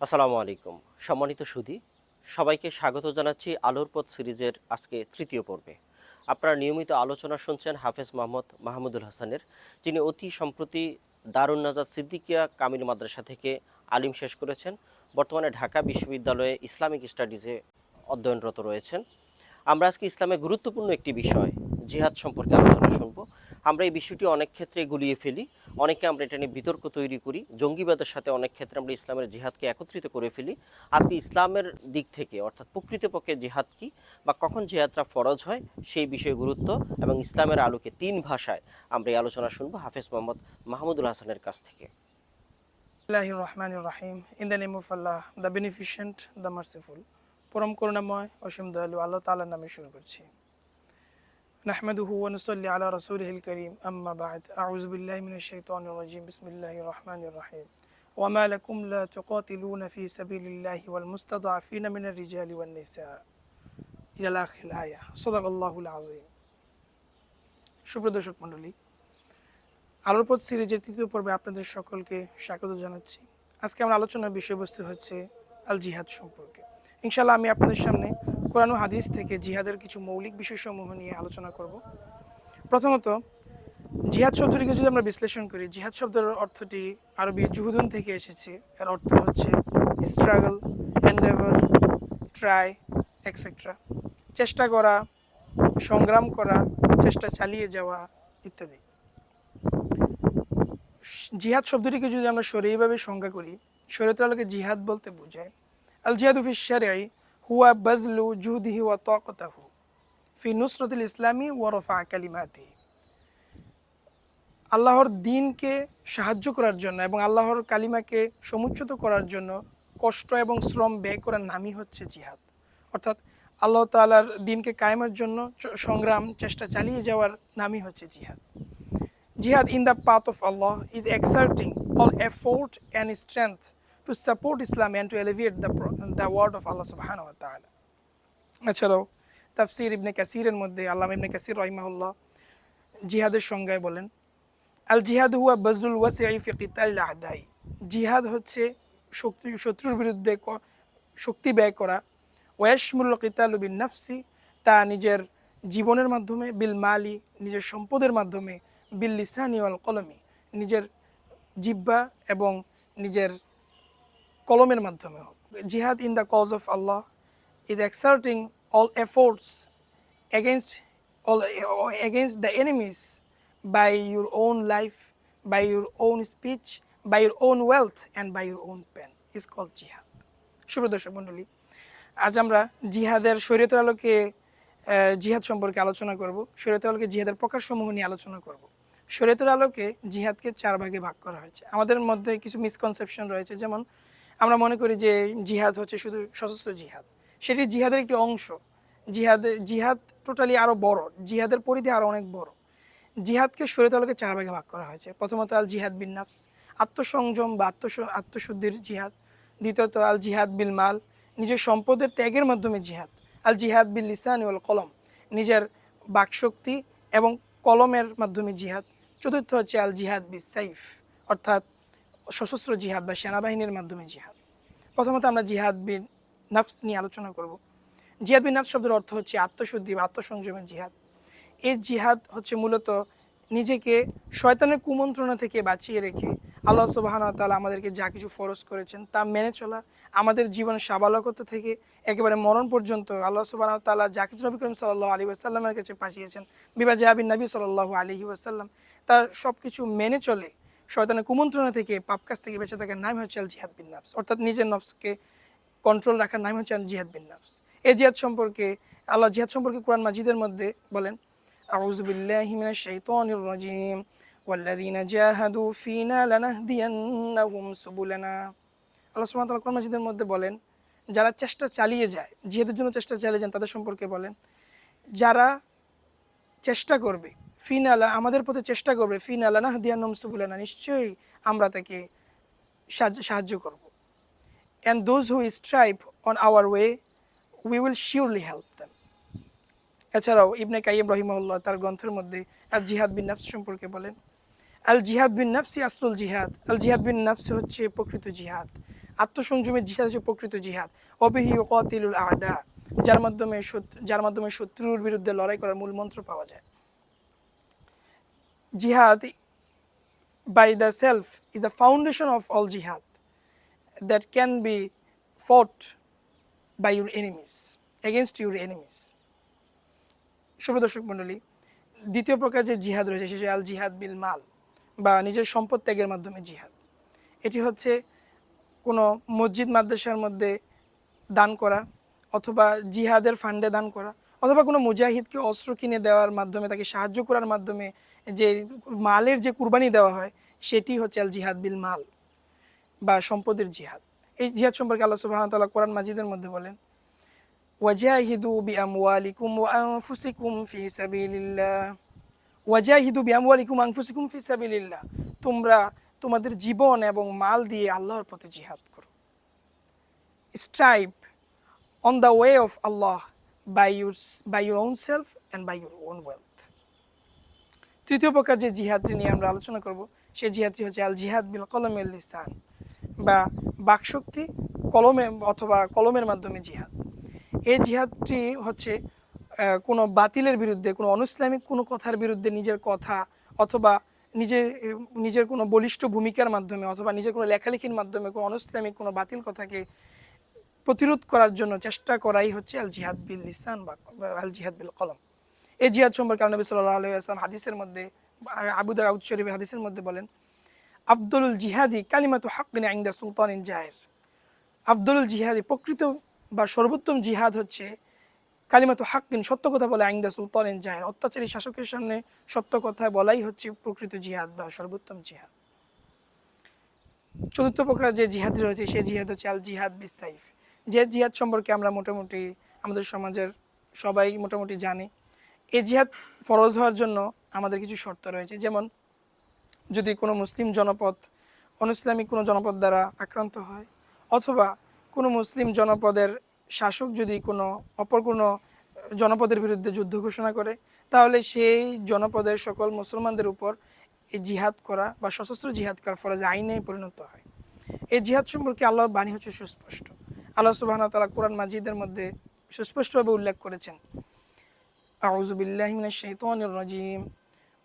আসসালামু আলাইকুম। সম্মানিত সুধী, সবাইকে স্বাগত জানাচ্ছি আলোর পথ সিরিজের আজকে তৃতীয় পর্বে। আপনারা নিয়মিত আলোচনা শুনছেন হাফেজ মোহাম্মদ মাহমুদুল হাসানের, যিনি অতি সম্প্রতি দারুণ নাজাদ সিদ্দিকিয়া কামিল মাদ্রাসা থেকে আলিম শেষ করেছেন। বর্তমানে ঢাকা বিশ্ববিদ্যালয়ে ইসলামিক স্টাডিজে অধ্যয়নরত রয়েছেন। আমরা আজকে ইসলামের গুরুত্বপূর্ণ একটি বিষয়, জিহাদ সম্পর্কে আলোচনা শুনব। আমরা এই বিষয়টি অনেক ক্ষেত্রে গুলিয়ে ফেলি। অনেকে আমরা এটা নিয়ে বিতর্ক তৈরি করি। জঙ্গিবাদের সাথে অনেক ক্ষেত্রে আমরা ইসলামের জিহাদকে একত্রিত করে ফেলি। আজকে ইসলামের দিক থেকে অর্থাৎ প্রকৃতপক্ষে জিহাদ কি বা কখন জিহাদটা ফরজ হয় সেই বিষয়ে গুরুত্ব এবং ইসলামের আলোকে তিন ভাষায় আমরা এই আলোচনা শুনব হাফেজ মোহাম্মদ মাহমুদুল হাসানের কাছ থেকে। of Allah, the Beneficent, the Merciful. পরম করুণাময় অসীম দয়ালু আল্লাহ তাআলার নামে শুরু করছি। نحمده ونصلي على رسوله الكريم أما بعد أعوذ بالله من الشيطان الرجيم بسم الله الرحمن الرحيم وما لكم لا تقاتلون في سبيل الله والمستضعفين من الرجال والنساء إلى آخر الآية صدق الله العظيم সুপ্রদর্শক মণ্ডলী আলোর পথ সিরিজের তৃতীয় পর্বে আপনাদের সকলকে স্বাগত জানাচ্ছি আজকে আমার আলোচনার বিষয়বস্তু হচ্ছে আল জিহাদ সম্পর্কে ইনশাল্লাহ আমি আপনাদের সামনে কোরআন হাদিস থেকে জিহাদের কিছু মৌলিক বিষয়সমূহ নিয়ে আলোচনা করব। প্রথমত, জিহাদ শব্দটিকে যদি আমরা বিশ্লেষণ করি, জিহাদ শব্দের অর্থটি আরবি জুহুদুন থেকে এসেছে। এর অর্থ হচ্ছে স্ট্রাগল এন্ডেভার ট্রাই এক্সেট্রা চেষ্টা করা, সংগ্রাম করা, চেষ্টা চালিয়ে যাওয়া ইত্যাদি। জিহাদ শব্দটিকে যদি আমরা সরিয়েভাবে সংজ্ঞা করি শরীয়তের আলোকে জিহাদ বলতে বোঝায়। আল জিহাদু ফি শারিআই হুয়া বাজলু জুহদিহি ওয়া তাকাতাহু ফি নুসরাতিল ইসলামী ওয়া রাফা কালিমাতিহি আল্লাহর দিনকে সাহায্য করার জন্য এবং আল্লাহর কালিমাকে সমুচ্চত করার জন্য কষ্ট এবং শ্রম ব্যয় করার নামই হচ্ছে জিহাদ। অর্থাৎ আল্লাহ তালার দিনকে কায়েমের জন্য সংগ্রাম, চেষ্টা চালিয়ে যাওয়ার নামই হচ্ছে জিহাদ। Jihad in the path of Allah is exerting all effort and strength to support Islam and to elevate the, the word of Allah subhanahu wa ta'ala. এছাড়াও তাফসির ইবনে কাসিরের মধ্যে আল্লাহ ইবনে কাসির রহিমাহুল্লাহ জিহাদের সংজ্ঞায় বলেন আল জিহাদ হুয়া বজরুল ওয়াসিআই ফি কিতাল আদাই জিহাদ হচ্ছে শক্তি শত্রুর বিরুদ্ধে শক্তি ব্যয় করা। ওয়াশমুল কিতাল বিন নাফসি তা নিজের জীবনের মাধ্যমে বিল মালি নিজের সম্পদের মাধ্যমে বিল লিসানি ওয়াল কলমি। নিজের জিব্বা এবং নিজের কলমের মাধ্যমে হোক। Jihad in the cause of Allah is exerting all efforts against all against the enemies by your own life by your own speech by your own wealth and by own own is call জিহাদ। jihad সুপ্রদর্শক মণ্ডলী, আজ আমরা জিহাদের শরীয়তের আলোকে জিহাদ সম্পর্কে আলোচনা করব। শরীয়তের আলোকে জিহাদের প্রকারসমূহ নিয়ে আলোচনা করব। শরীয়তের আলোকে জিহাদকে চার ভাগে ভাগ করা হয়েছে। আমাদের মধ্যে কিছু মিসকনসেপশন রয়েছে, যেমন আমরা মনে করি যে জিহাদ হচ্ছে শুধু সশস্ত্র জিহাদ। সেটি জিহাদের একটি অংশ। জিহাদ জিহাদ টোটালি আরও বড়। জিহাদের পরিধি আরও অনেক বড়। জিহাদকে শরীয়তের আলোকে চার ভাগে ভাগ করা হয়েছে। প্রথমত আল জিহাদ বিন নাফস, আত্মসংযম বা আত্মস, আত্মশুদ্ধির জিহাদ। দ্বিতীয়ত আল জিহাদ বিল মাল, নিজের সম্পদের ত্যাগের মাধ্যমে জিহাদ। আল জিহাদ বিল লিসান ওয়াল কলম, নিজের বাকশক্তি এবং কলমের মাধ্যমে জিহাদ। চতুর্থ হচ্ছে আল জিহাদ বি সাইফ, অর্থাৎ সশস্ত্র জিহাদ বা সেনাবাহিনীর মাধ্যমে জিহাদ। প্রথমত আমরা জিহাদ বিন নাফস নিয়ে আলোচনা করব। জিহাদ বিন নাফস শব্দের অর্থ হচ্ছে আত্মশুদ্ধি বা আত্মসংযমের জিহাদ। এই জিহাদ হচ্ছে মূলত নিজেকে শয়তানের কুমন্ত্রণা থেকে বাঁচিয়ে রেখে আল্লাহ সুবাহান তালা আমাদেরকে যা কিছু ফরজ করেছেন তা মেনে চলা, আমাদের জীবন সাবালকতা থেকে একেবারে মরণ পর্যন্ত আল্লাহ সুবাহ তালা যা কিছু নবী করিম সাল্লাহ আলী ওয়াসাল্লামের কাছে পাঠিয়েছেন। বিবা জাহাবিন নবী সাল্লাহ আলহি ওয়াসাল্লাম। তা সব কিছু মেনে চলে শয়তানের কুমন্ত্রণা থেকে পাপ কাছ থেকে বেঁচে থাকার নাম হচ্ছে আল জিহাদ বিন নাফস। অর্থাৎ নিজের নফসকে কন্ট্রোল রাখার নাম হচ্ছে আল জিহাদ বিন নাফস। এই জিহাদ সম্পর্কে, আল্লাহ জিহাদ সম্পর্কে কোরআন মাজিদের মধ্যে বলেন, আউযু বিল্লাহি মিনাশ শাইতানির রাজিম, ওয়াল্লাযীনা জাহাদু ফিনা লানাহদিয়ান্নাহুম সুবুলানা। আল্লাহ সুবহানাহু ওয়া তাআলা মধ্যে বলেন, যারা চেষ্টা চালিয়ে যায়, জিহাদের জন্য চেষ্টা চালিয়ে যান, তাদের সম্পর্কে বলেন, যারা চেষ্টা করবে ফিনালা, আমাদের পথে চেষ্টা করবে, ফিনালা না দিয়ানম সুবুলানা নিশ্চয়ই আমরা তাকে সাহায্য সাহায্য করব। And those who strive on our way we will surely help them এছাড়াও ইবনে কাইম রহিমাউল্লাহ তার গ্রন্থের মধ্যে আল জিহাদ বিন নাফস সম্পর্কে বলেন, আল জিহাদ বিন নাফসি আসরুল জিহাদ, আল জিহাদ বিন নাফস হচ্ছে প্রকৃত জিহাদ, আত্মসংযমের জিহাদ হচ্ছে প্রকৃত জিহাদ, অবিহি কতিলুল আদা, যার মাধ্যমে যার মাধ্যমে শত্রুর বিরুদ্ধে লড়াই করার মূল মন্ত্র পাওয়া যায়। জিহাদ by the self is the foundation of all jihad that can be fought by your enemies, against your enemies. শুভ দর্শক মণ্ডলী, দ্বিতীয় প্রকার যে জিহাদ রয়েছে সেটি আল জিহাদ বিল মাল বা নিজের সম্পদ ত্যাগের মাধ্যমে জিহাদ। এটি হচ্ছে কোনো মসজিদ মাদ্রাসার মধ্যে দান করা অথবা জিহাদের ফান্ডে দান করা অথবা কোনো মুজাহিদকে অস্ত্র কিনে দেওয়ার মাধ্যমে, তাকে সাহায্য করার মাধ্যমে যে মালের যে কুরবানি দেওয়া হয়, সেটি হচ্ছে আল জিহাদ বিল মাল বা সম্পদের জিহাদ। এই জিহাদ সম্পর্কে আল্লাহ তাআলা কোরআন মাজিদের মধ্যে বলেন, ওয়াজাহিদু বিআমওয়ালিকুম ওয়া আনফুসিকুম ফি সাবিলিল্লাহ। ওয়াজাহিদু বিআমওয়ালিকুম আনফুসিকুম ফি সাবিলিল্লাহ। তোমরা তোমাদের জীবন এবং মাল দিয়ে আল্লাহর পথে জিহাদ করো। Strive on the way of Allah. By your by your own self and by your own wealth তৃতীয় প্রকার যে জিহাদটি নিয়ে আমরা আলোচনা করব সেই জিহাদটি হচ্ছে আল জিহাদ বিল কলমের লিসান বা বাকশক্তি কলমে অথবা কলমের মাধ্যমে জিহাদ। এই জিহাদটি হচ্ছে কোনো বাতিলের বিরুদ্ধে, কোনো অনুইসলামিক কোনো কথার বিরুদ্ধে নিজের কথা অথবা নিজের নিজের কোনো বলিষ্ঠ ভূমিকার মাধ্যমে অথবা নিজের কোনো লেখালেখির মাধ্যমে কোনো অনুইসলামিক কোনো বাতিল কথাকে প্রতিরোধ করার জন্য চেষ্টা করাই হচ্ছে আল জিহাদ বিল লিসান বা আল জিহাদ বিল কলম। এই জিহাদ সম্পর্কে আল্লাহ নবী সাল্লাল্লাহু আলাইহি ওয়াসাল্লাম হাদিসের মধ্যে, আবু দাউদ শরীফের হাদিসের মধ্যে বলেন, আফদলুল জিহাদি কালিমাতু হাক্কিন ইনদা সুলতানিন জায়ের আফদলুল জিহাদি প্রকৃত বা সর্বোত্তম জিহাদ হচ্ছে কালিমাতু হাক্কিন সত্য কথা বলে আইন্দা সুলতান ইন জায়ের অত্যাচারী শাসকের সামনে সত্য কথা বলাই হচ্ছে প্রকৃত জিহাদ বা সর্বোত্তম জিহাদ। চতুর্থ প্রকার যে জিহাদ রয়েছে, সেই জিহাদ হচ্ছে আল জিহাদ বিসাইফ যে জিহাদ সম্পর্কে আমরা মোটামুটি আমাদের সমাজের সবাই মোটামুটি জানি। এই জিহাদ ফরজ হওয়ার জন্য আমাদের কিছু শর্ত রয়েছে। যেমন, যদি কোনো মুসলিম জনপদ অনইসলামিক কোনো জনপদ দ্বারা আক্রান্ত হয়, অথবা কোনো মুসলিম জনপদের শাসক যদি কোনো অপর কোনো জনপদের বিরুদ্ধে যুদ্ধ ঘোষণা করে, তাহলে সেই জনপদের সকল মুসলমানদের উপর এই জিহাদ করা বা সশস্ত্র জিহাদ করা ফরজ আইনে পরিণত হয়। এই জিহাদ সম্পর্কে আল্লাহর বাণী হচ্ছে সুস্পষ্ট। আল্লাহ সুবাহ তালা কোরআন মাজিদের মধ্যে সুস্পষ্টভাবে উল্লেখ করেছেন أعوذ بالله من الشيطان الرجيم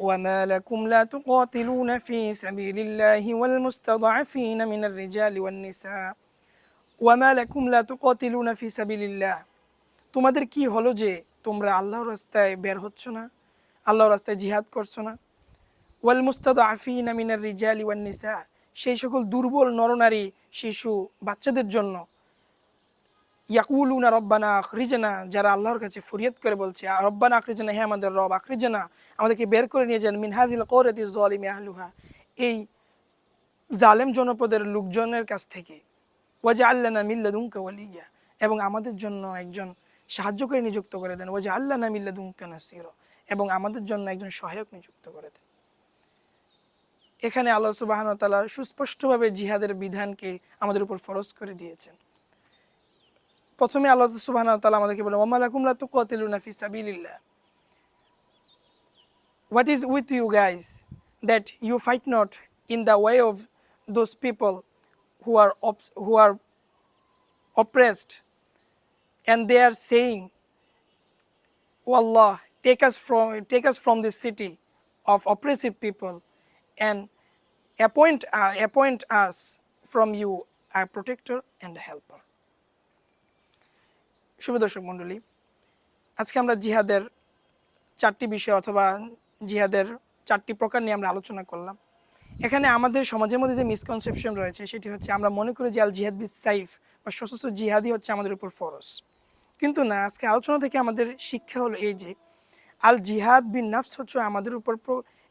وما لكم لا تقاتلون في سبيل الله والمستضعفين من الرجال والنساء وما لكم لا تقاتلون في سبيل الله তোমাদের কি হলো যে তোমরা আল্লাহর রাস্তায় বের হচ্ছ না আল্লাহর রাস্তায় জিহাদ করছো না ওয়াল মুস্তাদাফিনা মিনার রিজালি ওয়ান নিসা সেই সকল দুর্বল নরনারী শিশু বাচ্চাদের জন্য ইয়াকুলুনা রব্বানা আখরিজানা, যারা আল্লাহর কাছে ফরিয়াদ করে বলছে, "আ, রব্বানা আখরিজানা, হে আমাদের রব, আখরিজানা, আমাদেরকে বের করে নিয়ে যান, মিনহাদিল কৌরতি জলিম আহলুহা। এই জালেম জনপদের লোকজনের কাছ থেকে ওয়াজা আল্লানা মিল্লাদুঙ্কা ওয়ালিয়া, এবং আমাদের জন্য একজন সাহায্যকারী নিযুক্ত করে দেন ওয়াজা আল্লানা মিল্লাদুঙ্কা নাসির, এবং আমাদের জন্য একজন সহায়ক নিযুক্ত করে দেন। এখানে আল্লাহ সুবাহন তালা সুস্পষ্টভাবে জিহাদের বিধানকে আমাদের উপর ফরজ করে দিয়েছেন। প্রথমে আল্লাহ সুবাহ তালা আমাদেরকে বলেন ওমালাকুমলা তু কতিলুনা ফি সাবিলিল্লাহ is with you guys that you fight not in the way of those people who are op- who are oppressed and they are saying "O Allah take us from take us from this city of oppressive people and appoint uh, appoint us from you a protector and helper শুভ দর্শক মণ্ডলী, আজকে আমরা জিহাদের চারটি বিষয় অথবা জিহাদের চারটি প্রকার নিয়ে আমরা আলোচনা করলাম। এখানে আমাদের সমাজের মধ্যে যে মিসকনসেপশন রয়েছে, সেটি হচ্ছে আমরা মনে করি যে আল জিহাদ বিস সাইফ বা সশস্ত্র জিহাদি হচ্ছে আমাদের উপর ফরজ। কিন্তু না, আজকে আলোচনা থেকে আমাদের শিক্ষা হলো এই যে, আল জিহাদ বিন নাফস হচ্ছে আমাদের উপর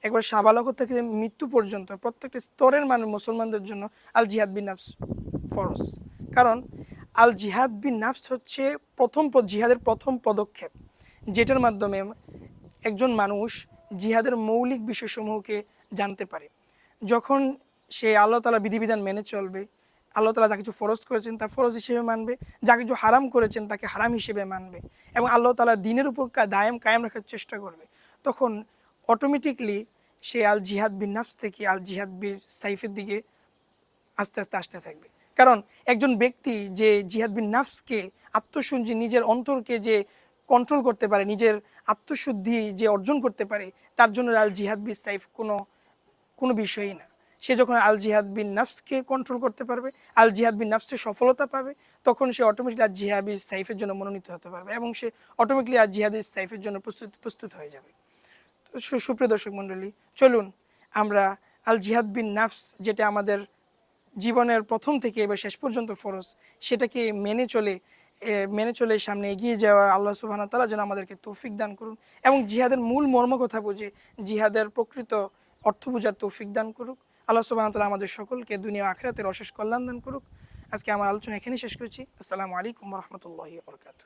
একবার সাবালক থেকে মৃত্যু পর্যন্ত প্রত্যেকটা স্তরের মানুষ মুসলমানদের জন্য আল জিহাদ বিন নাফস ফরস কারণ আল জিহাদ বিন নাফস হচ্ছে প্রথম জিহাদের প্রথম পদক্ষেপ, যেটার মাধ্যমে একজন মানুষ জিহাদের মৌলিক বিষয়সমূহকে জানতে পারে। যখন সে আল্লাহ তালা বিধিবিধান মেনে চলবে, আল্লাহ তালা যা কিছু ফরজ করেছেন তা ফরজ হিসেবে মানবে যা কিছু হারাম করেছেন তাকে হারাম হিসেবে মানবে এবং আল্লাহ তালা দিনের উপর দায়াম কায়েম রাখার চেষ্টা করবে। তখন অটোমেটিকলি সে আল জিহাদ বিন নাফস থেকে আল জিহাদ বিন সাইফের দিকে আস্তে আস্তে আসতে থাকবে। কারণ একজন ব্যক্তি যে জিহাদ বিন নাফসকে আত্মসঞ্জি নিজের অন্তরকে যে কন্ট্রোল করতে পারে, নিজের আত্মশুদ্ধি যে অর্জন করতে পারে, তার জন্য আল জিহাদ বি সাইফ কোনো কোনো বিষয়ই না। সে যখন আল জিহাদ বিন নাফসকে কন্ট্রোল করতে পারবে, আল জিহাদ বিন নাফসে সফলতা পাবে, তখন সে অটোমেটিকলি আল জিহাদ সাইফের জন্য মনোনীত হতে পারবে এবং সে অটোমেটিকলি আল জিহাদ সাইফের জন্য প্রস্তুত প্রস্তুত হয়ে যাবে। সুপ্রিয় দর্শক মণ্ডলী, চলুন আমরা আল জিহাদ বিন নাফস, যেটা আমাদের জীবনের প্রথম থেকে এবার শেষ পর্যন্ত ফরজ, সেটাকে মেনে চলে মেনে চলে সামনে এগিয়ে যাওয়া আল্লাহ সুবাহ তালা যেন আমাদেরকে তৌফিক দান করুন এবং জিহাদের মূল মর্ম কথা বুঝে জিহাদের প্রকৃত অর্থ বোঝার তৌফিক দান করুক। আল্লাহ সুবাহ তালা আমাদের সকলকে দুনিয়া আখরাতের অশেষ কল্যাণ দান করুক। আজকে আমার আলোচনা এখানেই শেষ করছি। আসসালামু আলাইকুম রহমতুল্লাহ বরকাত